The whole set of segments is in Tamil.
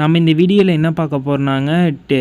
நம்ம இந்த வீடியோவில் என்ன பார்க்க போகிறோம்னாங்க டெ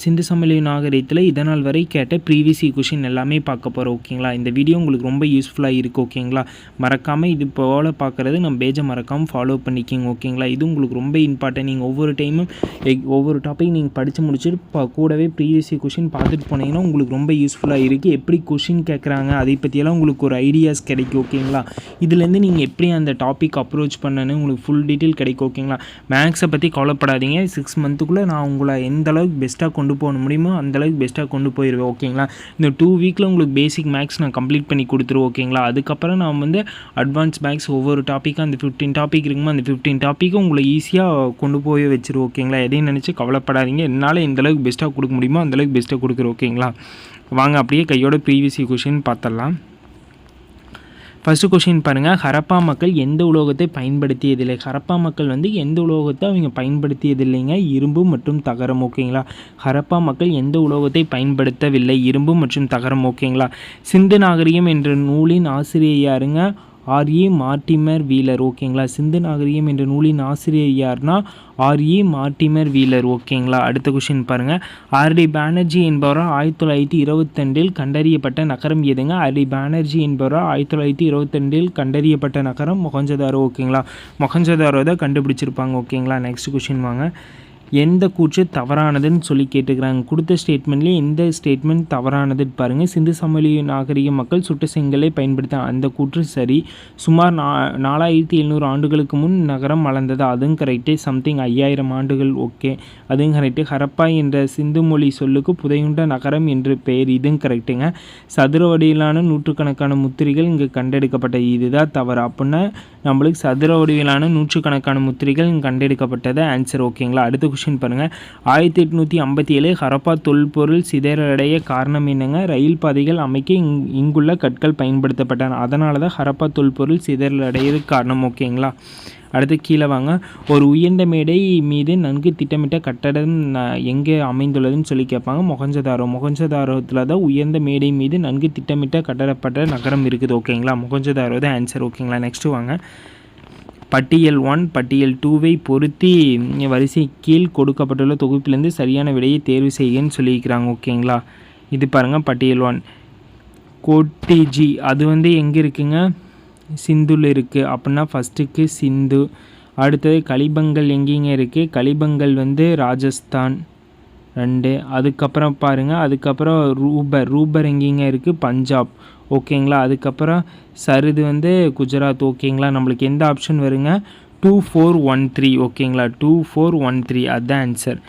சிந்து சமவெளி நாகரிகத்தில் இதனால் வரை கேட்ட ப்ரீவியஸ் கொஷின் எல்லாமே பார்க்க போகிறோம் ஓகேங்களா? இந்த வீடியோ உங்களுக்கு ரொம்ப யூஸ்ஃபுல்லாக இருக்குது ஓகேங்களா? மறக்காமல் இது போல் பார்க்குறது நம்ம பேஜை மறக்காமல் ஃபாலோ பண்ணிக்கிங்க ஓகேங்களா? இது உங்களுக்கு ரொம்ப இம்பார்ட்டன்ட் நீங்கள் ஒவ்வொரு டைமும் ஒவ்வொரு டாபிக் நீங்கள் படித்து முடிச்சுட்டு பா கூடவே ப்ரீவியஸ் கொஷின் பார்த்துட்டு போனீங்கன்னா உங்களுக்கு ரொம்ப யூஸ்ஃபுல்லாக இருக்குது எப்படி கொஷின் கேட்குறாங்க அதை பற்றியெல்லாம் உங்களுக்கு ஒரு ஐடியாஸ் கிடைக்கும் ஓகேங்களா? இதுலேருந்து நீங்கள் எப்படி அந்த டாபிக் அப்ரோச் பண்ணணும் உங்களுக்கு ஃபுல் டீட்டெயில் கிடைக்கும் ஓகேங்களா? மேக்ஸை பற்றி கவலைப்படாதீங்க சிக்ஸ் மந்த்துக்குள்ளே நான் உங்களை எந்த அளவுக்கு பெஸ்ட்டாக கொண்டு போக முடியுமோ அந்தளவுக்கு பெஸ்ட்டாக கொண்டு போயிடுவேன் ஓகேங்களா இந்த டூ வீக்கில் உங்களுக்கு பேசிக் மேக்ஸ் நான் கம்ப்ளீட் பண்ணி கொடுத்துருவோம் ஓகேங்களா அதுக்கப்புறம் நான் வந்து அட்வான்ஸ் மேக்ஸ் ஒவ்வொரு டாப்பிக்காக அந்த ஃபிஃப்டீன் டாபிக் இருக்குமோ அந்த ஃபிஃப்டீன் டாப்பிக்கும் உங்களை ஈஸியாக கொண்டு போய் வச்சிருவோம் ஓகேங்களா எதையும் நினச்சி கவலைப்படாதீங்க. என்னால் எந்த அளவுக்கு பெஸ்ட்டாக கொடுக்க முடியுமோ அந்தளவுக்கு பெஸ்ட்டாக கொடுக்குறோம் ஓகேங்களா வாங்க அப்படியே கையோட ப்ரீவியஸ் கொஷின் பார்த்துடலாம். ஃபஸ்ட்டு கொஷின் பாருங்கள் ஹரப்பா மக்கள் எந்த உலோகத்தை பயன்படுத்தியதில்லை? ஹரப்பா மக்கள் வந்து எந்த உலோகத்தை அவங்க பயன்படுத்தியதில்லைங்க? இரும்பு மற்றும் தகரம் ஓகேங்களா? ஹரப்பா மக்கள் எந்த உலோகத்தை பயன்படுத்தவில்லை? இரும்பு மற்றும் தகரம் ஓகேங்களா? சிந்து நாகரிகம் என்ற நூலின் ஆசிரியர் யாருங்க? ஆர்ஏ மார்டிமர் வீலர் ஓகேங்களா? சிந்து நாகரிகம் என்ற நூலின் ஆசிரியர் யார்னா ஆர்ஏ மார்டிமர் வீலர் ஓகேங்களா? அடுத்த கொஷின் பாருங்கள் ஆர்டி பானர்ஜி என்பவரால் ஆயிரத்தி தொள்ளாயிரத்தி இருபத்தெண்டில் கண்டறியப்பட்ட நகரம் எதுங்க? ஆர்டி பானர்ஜி என்பவரால் ஆயிரத்தி தொள்ளாயிரத்தி இருபத்தெண்டில் கண்டறியப்பட்ட நகரம் மொகஞ்சதாரோ ஓகேங்களா? மொகஞ்சதாரோ தான் கண்டுபிடிச்சிருப்பாங்க ஓகேங்களா? நெக்ஸ்ட் கொஷின் வாங்க. எந்த கூற்று தவறானதுன்னு சொல்லி கேட்டுக்கிறாங்க. கொடுத்த ஸ்டேட்மெண்ட்லேயே எந்த ஸ்டேட்மெண்ட் தவறானது பாருங்கள் சிந்து சமவெளி நாகரிக மக்கள் சுட்ட செங்கலை பயன்படுத்த அந்த கூற்று சரி. சுமார் நா நாலாயிரத்தி எழுநூறு ஆண்டுகளுக்கு முன் நகரம் வளர்ந்தது. அதுவும் கரெக்டு சம்திங் ஐயாயிரம் ஆண்டுகள் ஓகே அதுவும் கரெக்டு ஹரப்பா என்ற சிந்து மொழி சொல்லுக்கு புதையுண்ட நகரம் என்று பெயர். இதுவும் கரெக்டுங்க சதுர வடிவிலான நூற்றுக்கணக்கான முத்திரைகள் இங்கே கண்டெடுக்கப்பட்ட. இதுதான் தவறு. அப்படின்னா நம்மளுக்கு சதுர வடிவிலான நூற்றுக்கணக்கான முத்திரைகள் இங்கே கண்டெடுக்கப்பட்டது. ஆன்சர் ஓகேங்களா அடுத்த கொஷின் பாருங்கள் ஆயிரத்தி எட்நூற்றி ஐம்பத்தி ஏழு ஹரப்பா தொல்பொருள் சிதறடைய காரணம் என்னங்க? ரயில் பாதைகள் அமைக்க இங் இங்குள்ள கற்கள் பயன்படுத்தப்பட்டன. அதனால தான் ஹரப்பா தொல்பொருள் சிதறடைகிறதுக்கு காரணம் ஓகேங்களா? அடுத்து கீழே வாங்க. ஒரு உயர்ந்த மேடை மீது நன்கு திட்டமிட்ட கட்டடம் எங்கே அமைந்துள்ளதுன்னு சொல்லி கேட்பாங்க. மொகஞ்சதாரோ மொகஞ்சதாரோத்தில் தான் உயர்ந்த மேடை மீது நன்கு திட்டமிட்ட கட்டடப்பட்ட நகரம் இருக்குது ஓகேங்களா? மொகஞ்சதாரோ தான் ஆன்சர் ஓகேங்களா? நெக்ஸ்ட்டு வாங்க. பட்டியல் ஒன் பட்டியல் டூவை பொருத்தி வரிசை கீழ் கொடுக்கப்பட்டுள்ள தொகுப்பிலேருந்து சரியான விடையை தேர்வு செய்யுன்னு சொல்லியிருக்கிறாங்க ஓகேங்களா? இது பாருங்கள் பட்டியல் ஒன். கோட்டிஜி அது வந்து எங்கே இருக்குங்க? சிந்துவில் இருக்குது அப்படின்னா ஃபஸ்ட்டுக்கு சிந்து அடுத்தது கலிபங்கள் எங்கேங்க இருக்குது கலிபங்கள் வந்து ராஜஸ்தான் ரெண்டு. அதுக்கப்புறம் பாருங்கள் அதுக்கப்புறம் ரூபர். ரூபர் எங்கேங்க இருக்குது பஞ்சாப். ஓகேங்களா? அதுக்கப்புறம் சருது வந்து குஜராத் ஓகேங்களா? நம்மளுக்கு எந்த ஆப்ஷன் வருங்க? டூ ஃபோர் ஒன் த்ரீ ஓகேங்களா? டூ ஃபோர் ஒன் த்ரீ அதுதான் ஆன்சர்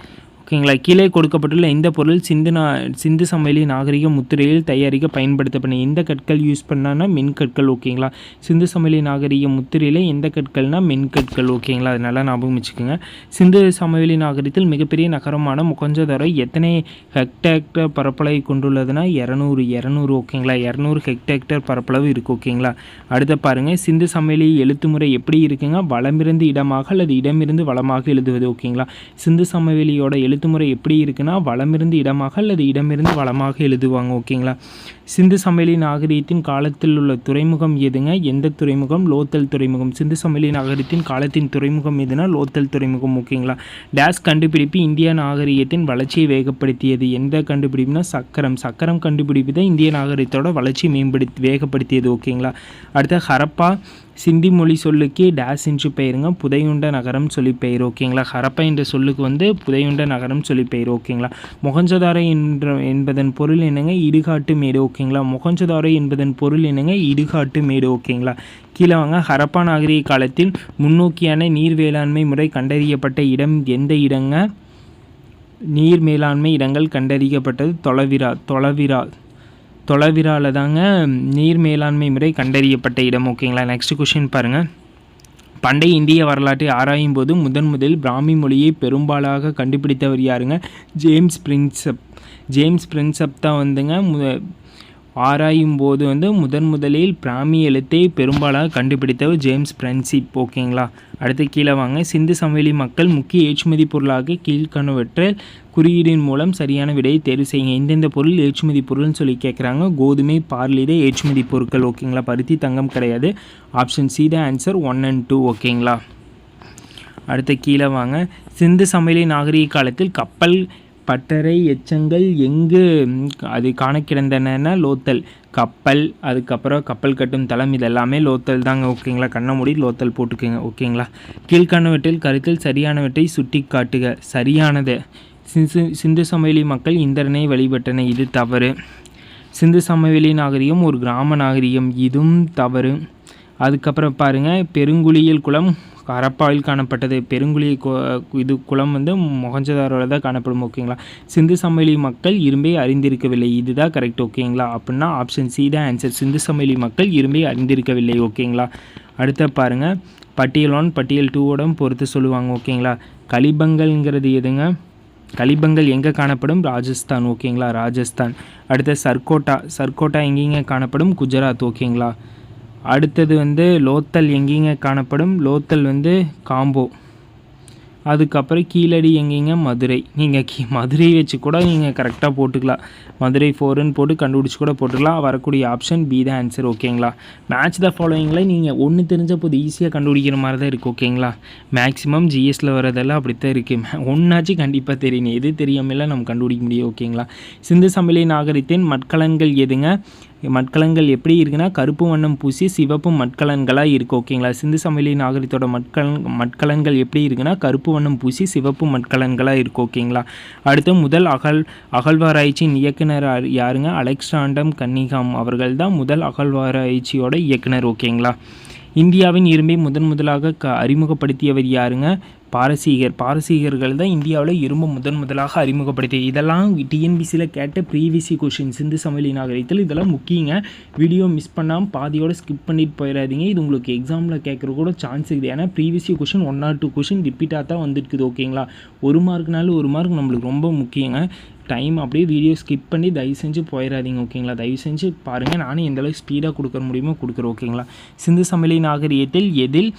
ஓகேங்களா? கீழே கொடுக்கப்பட்டுள்ள இந்த பொருள் சிந்து நா சிந்து சமவெளி நாகரிக முத்திரையில் தயாரிக்க பயன்படுத்தப்படும் எந்த கற்கள் யூஸ் பண்ணான்னா மென்கற்கள் ஓகேங்களா? சிந்து சமவெளி நாகரிக முத்திரையில் எந்த கற்கள்னா மென்கற்கள் ஓகேங்களா? அது நல்லா ஞாபகம் வச்சுக்கோங்க. சிந்து சமவெளி நாகரிகத்தில் மிகப்பெரிய நகரமான முகஞ்சதரை எத்தனை ஹெக்டேக்டர் பரப்பளவை கொண்டுள்ளதுன்னா இரநூறு இரநூறு ஓகேங்களா? இரநூறு ஹெக்டேக்டர் பரப்பளவு இருக்குது ஓகேங்களா? அடுத்த பாருங்கள் சிந்து சமவெளி எழுத்து முறை எப்படி இருக்குங்க? வளமிருந்து இடமாக அல்லது இடமிருந்து வளமாக எழுதுவது ஓகேங்களா? சிந்து சமவெளியோட எழுத்து எழுத்துமுறை எப்படி இருக்குன்னா வளமிருந்து இடமாக அல்லது இடமிருந்து வளமாக எழுதுவாங்க ஓகேங்களா? சிந்து சமவெளி நாகரிகத்தின் காலத்தில் உள்ள துறைமுகம் எதுங்க? எந்த துறைமுகம்? லோத்தல் துறைமுகம். சிந்து சமவெளி நாகரீகத்தின் காலத்தின் துறைமுகம் எதுனா? லோத்தல் துறைமுகம் ஓகேங்களா? டேஸ் கண்டுபிடிப்பு இந்திய நாகரீகத்தின் வளர்ச்சியை வேகப்படுத்தியது. எந்த கண்டுபிடிப்புனா? சக்கரம். சக்கரம் கண்டுபிடிப்பு தான் இந்திய நாகரீகத்தோட வளர்ச்சி மேம்படுத்தி வேகப்படுத்தியது ஓகேங்களா? அடுத்த ஹரப்பா சிந்தி மொழி சொல்லுக்கு டேஸ் என்று பெயருங்க. புதையுண்ட நகரம் சொல்லி பெயர் ஓகேங்களா? ஹரப்பா என்ற சொல்லுக்கு வந்து புதையுண்ட நகரம் சொல்லி பெயர் ஓகேங்களா? மொகஞ்சதாரை என்ற என்பதன் பொருள் என்னங்க? இடுகாட்டு மேடு ஓகேங்களா? மொகஞ்சதாரோ என்பதன் பொருள் என்னங்க? இடுகாட்டு மேடு ஓகேங்களா? கீழே வாங்க. ஹரப்பா நாகரிக காலத்தில் முன்னோக்கியான நீர் வேளாண்மை முறை கண்டறியப்பட்ட இடம் எந்த இடங்க? நீர் மேலாண்மை இடங்கள் கண்டறியப்பட்டது தொலைவிரா தொலைவிரா தொலைவிராவில் தாங்க நீர் மேலாண்மை முறை கண்டறியப்பட்ட இடம் ஓகேங்களா? நெக்ஸ்ட் கொஷின் பாருங்கள் பண்டைய இந்திய வரலாற்றை ஆராயும் போது முதன் முதலில் பிராமி மொழியை பெரும்பாலாக கண்டுபிடித்தவர் யாருங்க? James Prinsep. ஜேம்ஸ் பிரின்சப் தான் வந்துங்க ஆராயும் போது வந்து முதன் முதலில் பிராமி எழுத்தை பெரும்பாலாக கண்டுபிடித்தவர் ஜேம்ஸ் பிரன்சிப் ஓகேங்களா? அடுத்து கீழே வாங்க. சிந்து சமவெளி மக்கள் முக்கிய ஏற்றுமதி பொருளாக கீழ்கணுவற்ற குறியீடின் மூலம் சரியான விடையை தேர்வு செய்யுங்க. எந்தெந்த பொருள் ஏற்றுமதி பொருள்னு சொல்லி கேட்குறாங்க கோதுமை பார்லி தான் ஏற்றுமதி பொருட்கள் ஓகேங்களா? பருத்தி தங்கம் கிடையாது. ஆப்ஷன் சி தான் ஆன்சர் ஒன் அண்ட் டூ ஓகேங்களா? அடுத்து கீழே வாங்க. சிந்து சமவெளி நாகரிக காலத்தில் கப்பல் பட்டறை எச்சங்கள் எங்கு அது காண கிடந்தன லோத்தல். கப்பல் அதுக்கப்புறம் கப்பல் கட்டும் தளம் இதெல்லாமே லோத்தல் தாங்க ஓகேங்களா? கண்ண மூடி லோத்தல் போட்டுக்கோங்க ஓகேங்களா? கீழ்காணவற்றில் கருத்தில் சரியானவற்றை சுட்டி காட்டுக. சரியானது. சிந்து சிந்து சமவெளி மக்கள் இந்திரனை வழிபட்டன இது தவறு. சிந்து சமவெளி நாகரிகம் ஒரு கிராம நாகரிகம் இதுவும் தவறு. அதுக்கப்புறம் பாருங்கள் பெருங்குழியில் குளம் ஹரப்பாவில் காணப்பட்டது. பெருங்குழி கு- இது குளம் வந்து மொகஞ்சதாரோவில் தான் காணப்படும் ஓகேங்களா? சிந்து சமவெளி மக்கள் இரும்பை அறிந்திருக்கவில்லை. இதுதான் கரெக்ட் ஓகேங்களா? அப்படின்னா ஆப்ஷன் சி தான் ஆன்சர் சிந்து சமவெளி மக்கள் இரும்பை அறிந்திருக்கவில்லை ஓகேங்களா? அடுத்த பாருங்கள் பட்டியல் ஒன் பட்டியல் டூவோட பொறுத்து சொல்லுவாங்க ஓகேங்களா? கலிபங்கல்ங்கிறது எதுங்க? கலிபங்கள் எங்கே காணப்படும்? ராஜஸ்தான் ஓகேங்களா? ராஜஸ்தான். அடுத்த சர்கோட்டா சர்கோட்டா எங்கேங்க காணப்படும்? குஜராத் ஓகேங்களா? அடுத்தது வந்து லோத்தல் எங்கெங்க காணப்படும். லோத்தல் வந்து காம்போ. அதுக்கப்புறம் கீழடி எங்கேங்க? மதுரை. நீங்கள் கீ மதுரை வச்சு கூட நீங்கள் கரெக்டாக போட்டுக்கலாம். மதுரை ஃபோருன்னு போட்டு கண்டுபிடிச்சி கூட போட்டுக்கலாம். வரக்கூடிய ஆப்ஷன் பி தான் ஆன்சர் ஓகேங்களா மேட்ச் த ஃபாலோயிங்கில் நீங்கள் ஒன்று தெரிஞ்ச போது ஈஸியாக கண்டுபிடிக்கிற மாதிரி தான் இருக்குது ஓகேங்களா மேக்ஸிமம் ஜிஎஸில் வரதெல்லாம் அப்படி தான் இருக்குது ஒன்றாச்சும் கண்டிப்பாக தெரியணும் எது தெரியாமல் நம்ம கண்டுபிடிக்க முடியும் ஓகேங்களா சிந்து சமவெளி நாகரிகத்தின் மட்கலன்கள் எதுங்க? மட்கலன்கள் எப்படி இருக்குன்னா கருப்பு வண்ணம் பூசி சிவப்பு மட்கலன்களாக இருக்குது ஓகேங்களா? சிந்து சமவெளி நாகரிகத்தோட மட்கலன் மட்கலன்கள் எப்படி இருக்குன்னா கருப்பு வண்ணம் பூசி சிவப்பு மட்கலன்களாக இருக்குது ஓகேங்களா? அடுத்து முதல் அகல் அகழ்வாராய்ச்சியின் இயக்குனர் யார்- யாருங்க? அலெக்சாண்டம் கன்னிகாம் அவர்கள் தான் முதல் அகழ்வாராய்ச்சியோட இயக்குனர் ஓகேங்களா? இந்தியாவின் இரும்பை முதன் முதலாக க அறிமுகப்படுத்தியவர் யாருங்க? பாரசீகர். பாரசீகர்கள் தான் இந்தியாவில் இரும்பு முதன் முதலாக அறிமுகப்படுத்தி இதெல்லாம் டிஎன்பிசியில் கேட்ட ப்ரீவிசி கொஷின் சிந்து சமவெளி நாகரிகத்தில் இதெல்லாம் முக்கியங்க. வீடியோ மிஸ் பண்ணாமல் பாதியோட ஸ்கிப் பண்ணிட்டு போயிடாதீங்க இது உங்களுக்கு எக்ஸாமில் கேட்குற கூட சான்ஸ் இருக்குது. ஏன்னா previous question one or two question ரிப்பீட்டாக தான் வந்துருக்குது ஓகேங்களா ஒரு மார்க்னாலும் ஒரு மார்க் நம்மளுக்கு ரொம்ப முக்கியங்க. டைம் அப்படியே வீடியோ ஸ்கிப் பண்ணி தயவு செஞ்சு போயிடாதீங்க ஓகேங்களா தயவு செஞ்சு பாருங்கள் நானும் எந்தளவுக்கு ஸ்பீடாக கொடுக்க முடியுமோ கொடுக்குறேன் ஓகேங்களா சிந்து சமவெளி நாகரிகத்தில் எதில்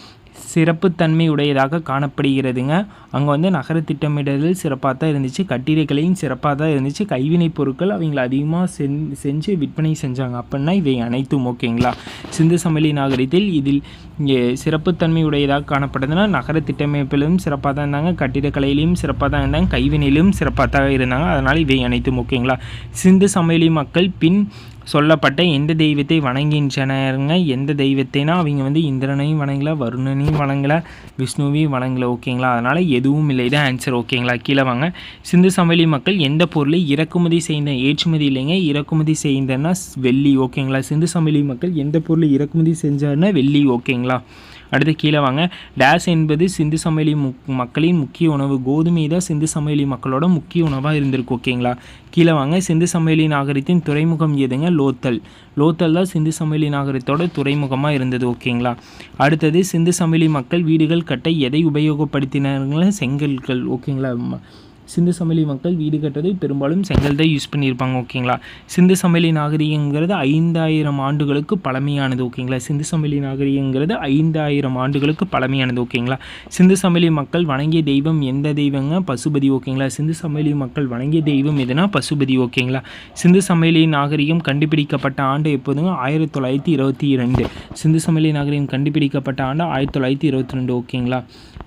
சிறப்புத்தன்மை உடையதாக காணப்படுகிறதுங்க. அங்கே வந்து நகர திட்டமிடல் சிறப்பாக தான் இருந்துச்சு. கட்டிடக்கலையும் சிறப்பாக தான் இருந்துச்சு. கைவினைப் பொருட்கள் அவங்கள அதிகமாக செஞ்சு செஞ்சு விற்பனை செஞ்சாங்க. அப்படின்னா இவை அனைத்தும் ஓகேங்களா? சிந்து சமவெளி நாகரிகத்தில் இதில் இங்கே சிறப்புத்தன்மை உடையதாக காணப்பட்டதுன்னா நகர திட்டமைப்பிலும் சிறப்பாக தான் இருந்தாங்க. கட்டிடக்கலையிலையும் சிறப்பாக தான் இருந்தாங்க. கைவினையிலும் சிறப்பாக தான் இருந்தாங்க. அதனால் இவை அனைத்தும் ஓகேங்களா? சிந்து சமவெளி மக்கள் பின் சொல்லப்பட்ட எந்த தெய்வத்தை வணங்கின்றனருங்க எந்த தெய்வத்தைனா அவங்க வந்து இந்திரனையும் வணங்கல வருணனையும் வணங்கல விஷ்ணுவையும் வணங்கல. ஓகேங்களா? அதனால் எதுவும் இல்லை தான் ஆன்சர் ஓகேங்களா? கீழே வாங்க. சிந்து சமவெளி மக்கள் எந்த பொருளை இறக்குமதி செய்த ஏற்றுமதி இல்லைங்க. இறக்குமதி செய்தன்னா வெள்ளி. ஓகேங்களா? சிந்து சமவெளி மக்கள் எந்த பொருளை இறக்குமதி செஞ்சாருன்னா வெள்ளி. ஓகேங்களா? அடுத்து கீழே வாங்க. டேஸ் என்பது சிந்து சமையலி மக்களின் முக்கிய உணவு. கோதுமை தான் சிந்து சமையலி மக்களோட முக்கிய உணவாக இருந்திருக்கு ஓகேங்களா கீழே வாங்க. சிந்து சமையலி நாகரிகத்தின் துறைமுகம் எதுங்க? லோத்தல். லோத்தல் தான் சிந்து சமையலி நாகரிகத்தோட துறைமுகமாக இருந்தது ஓகேங்களா அடுத்தது சிந்து சமையலி மக்கள் வீடுகள் கட்ட எதை உபயோகப்படுத்தினார்கள் செங்கல்கள் ஓகேங்களா சிந்து சமவெளி மக்கள் வீடு கட்டுறது பெரும்பாலும் செங்கல் தான் யூஸ் பண்ணியிருப்பாங்க ஓகேங்களா? சிந்து சமவெளி நாகரிகங்கிறது ஐந்தாயிரம் ஆண்டுகளுக்கு பழமையானது ஓகேங்களா? சிந்து சமவெளி நாகரிகங்கிறது ஐந்தாயிரம் ஆண்டுகளுக்கு பழமையானது ஓகேங்களா? சிந்து சமவெளி மக்கள் வணங்கிய தெய்வம் எந்த தெய்வங்க? பசுபதி ஓகேங்களா? சிந்து சமவெளி மக்கள் வணங்கிய தெய்வம் எதுனா பசுபதி ஓகேங்களா? சிந்து சமவெளி நாகரிகம் கண்டுபிடிக்கப்பட்ட ஆண்டு எப்போதுங்க? ஆயிரத்தி தொள்ளாயிரத்தி இருபத்தி ரெண்டு சிந்து சமவெளி நாகரிகம் கண்டுபிடிக்கப்பட்ட ஆண்டு ஆயிரத்தி தொள்ளாயிரத்தி இருபத்தி ரெண்டு ஓகேங்களா?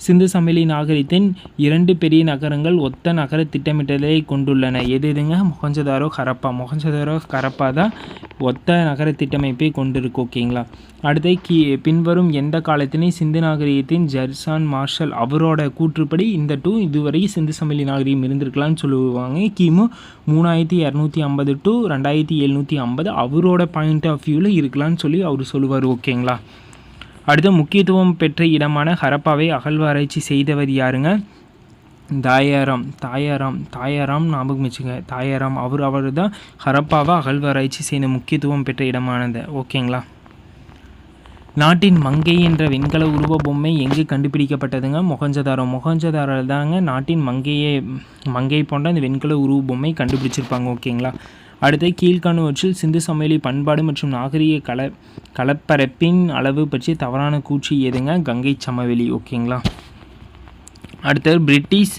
சிந்து சமவெளி நாகரிகத்தின் இரண்டு பெரிய நகரங்கள் ஒத்த நகர திட்டமிட்டலை கொண்டுள்ளன. எது எதுங்க? மொஹஞ்சதாரோ ஹரப்பா மொஹஞ்சதாரோ ஹரப்பா தான் ஒத்த நகர திட்டமைப்பை கொண்டிருக்கு ஓகேங்களா? அடுத்து கி பின்வரும் எந்த காலத்திலையும் சிந்து நாகரிகத்தின் ஜர்சான் மார்ஷல் அவரோட கூற்றுப்படி இந்த டூ இதுவரை சிந்து சமவெளி நாகரிகம் இருந்திருக்கலாம்னு சொல்லுவாங்க. கிமு மூணாயிரத்தி இரநூத்தி ஐம்பது டு ரெண்டாயிரத்தி எழுநூற்றி ஐம்பது அவரோட பாயிண்ட் ஆஃப் வியூவில் இருக்கலாம்னு சொல்லி அவர் சொல்லுவார் ஓகேங்களா? அடுத்து முக்கியத்துவம் பெற்ற இடமான ஹரப்பாவை அகழ்வாராய்ச்சி செய்தவர் யாருங்க? தாயாராம் தாயாராம் தாயாராம் ஞாபகம் வச்சுங்க. தாயாராம் அவர் அவர் தான் ஹரப்பாவை அகழ்வாராய்ச்சி செய்த முக்கியத்துவம் பெற்ற இடமானது. ஓகேங்களா? நாட்டின் மங்கை என்ற வெண்கல உருவ பொம்மை எங்கு கண்டுபிடிக்கப்பட்டதுங்க? மொகஞ்சதாரோ மொகஞ்சதாரோ தாங்க நாட்டின் மங்கையை மங்கை போன்ற அந்த வெண்கல உருவ பொம்மை கண்டுபிடிச்சிருப்பாங்க. ஓகேங்களா? அடுத்து கீழ்காணுவற்றில் சிந்து சமவெளி பண்பாடு மற்றும் நாகரிக கல கலப்பரப்பின் அளவு பற்றி தவறான கூற்று எதுங்க கங்கை சமவெளி ஓகேங்களா? அடுத்தது பிரிட்டிஷ்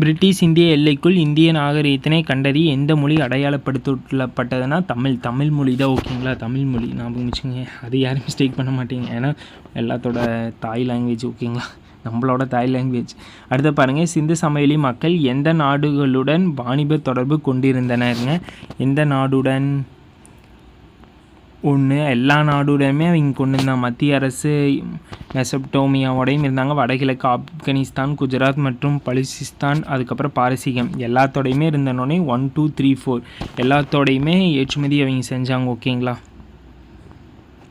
பிரிட்டிஷ் இந்திய எல்லைக்குள் இந்திய நாகரிகத்தினை கண்டறிய எந்த மொழி அடையாளப்படுத்தப்பட்டதுன்னா தமிழ். தமிழ் மொழி தான் ஓகேங்களா? தமிழ் மொழி. ஞாபகம் வச்சுங்க அது யாரும் மிஸ்டேக் பண்ண மாட்டீங்க. ஏன்னா எல்லாத்தோட தாய் லாங்குவேஜ் ஓகேங்களா? நம்மளோட தாய் லாங்குவேஜ் அடுத்து பாருங்கள் சிந்து சமவெளி மக்கள் எந்த நாடுகளுடன் வாணிப தொடர்பு கொண்டிருந்தனருங்க? எந்த நாடுடன்? ஒன்று எல்லா நாடுடையுமே அவங்க கொண்டு இருந்தாங்க மத்திய அரசு மெசப்டோமியாவோடையும் இருந்தாங்க வடகிழக்கு ஆப்கானிஸ்தான் குஜராத் மற்றும் பலிசிஸ்தான் அதுக்கப்புறம் பாரசீகம். எல்லாத்தோடையுமே இருந்தனோடனே ஒன் டூ த்ரீ ஃபோர் எல்லாத்தோடையுமே ஏற்றுமதி அவங்க செஞ்சாங்க ஓகேங்களா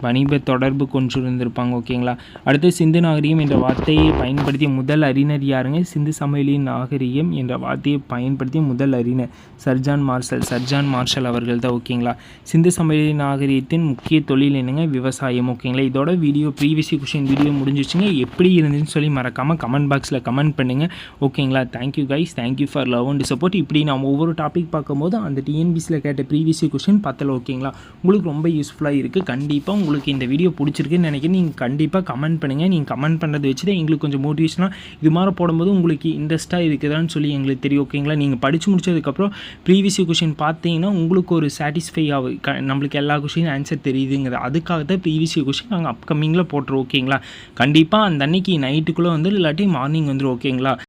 வணிக தொடர்பு கொண்டிருந்திருப்பாங்க ஓகேங்களா? அடுத்து சிந்து நாகரிகம் என்ற வார்த்தையை பயன்படுத்திய முதல் அறிஞர் யாருங்க? சிந்து சமவெளி நாகரிகம் என்ற வார்த்தையை பயன்படுத்திய முதல் அறிஞர் சர்ஜான் மார்ஷல். சர்ஜான் மார்ஷல் அவர்கள் தான் ஓகேங்களா? சிந்து சமவெளி நாகரிகத்தின் முக்கிய தொழில் என்னங்க? விவசாயம் ஓகேங்களா? இதோட வீடியோ ப்ரீவியஸ் கொஷின் வீடியோ முடிஞ்சிச்சுங்க எப்படி இருந்துச்சுன்னு சொல்லி மறக்காமல் கமெண்ட் பாக்ஸில் கமெண்ட் பண்ணுங்கள் ஓகேங்களா? Thank you guys thank you for love and support இப்படி நம்ம ஒவ்வொரு டாபிக் பார்க்கும்போது அந்த டிஎன்பிசியில் கேட்ட ப்ரீவியஸ் கொஷின் பத்தலை ஓகேங்களா? உங்களுக்கு ரொம்ப யூஸ்ஃபுல்லாக இருக்குது கண்டிப்பாக உங்களுக்கு இந்த வீடியோ பிடிச்சிருக்குன்னு நினைக்கிறேன். நீங்கள் கண்டிப்பாக கமெண்ட் பண்ணுங்கள் நீங்கள் கமெண்ட் பண்ணுறது வச்சு தான் எங்களுக்கு கொஞ்சம் மோட்டிவேஷனாக இது மாதிரி போடும்போது உங்களுக்கு இன்ட்ரெஸ்ட்டாக இருக்குதான்னு சொல்லி எங்களுக்கு தெரியும் ஓகேங்களா நீங்கள் படித்து முடிச்சதுக்கப்புறம் ப்ரீவியஸ் கொஷின் பார்த்தீங்கன்னா உங்களுக்கு ஒரு சாட்டிஸ்ஃபை ஆகும் க நம்மளுக்கு எல்லா கொஷினும் ஆன்சர் தெரியுதுங்கிறது. அதுக்காக தான் ப்ரீவியஸ் கொஷின் நாங்கள் அப்கமிங்கில் போட்டுருவோம் ஓகேங்களா கண்டிப்பாக அந்த அன்னைக்கு நைட்டுக்குள்ளே வந்து இல்லாட்டி மார்னிங் வந்துடும் ஓகேங்களா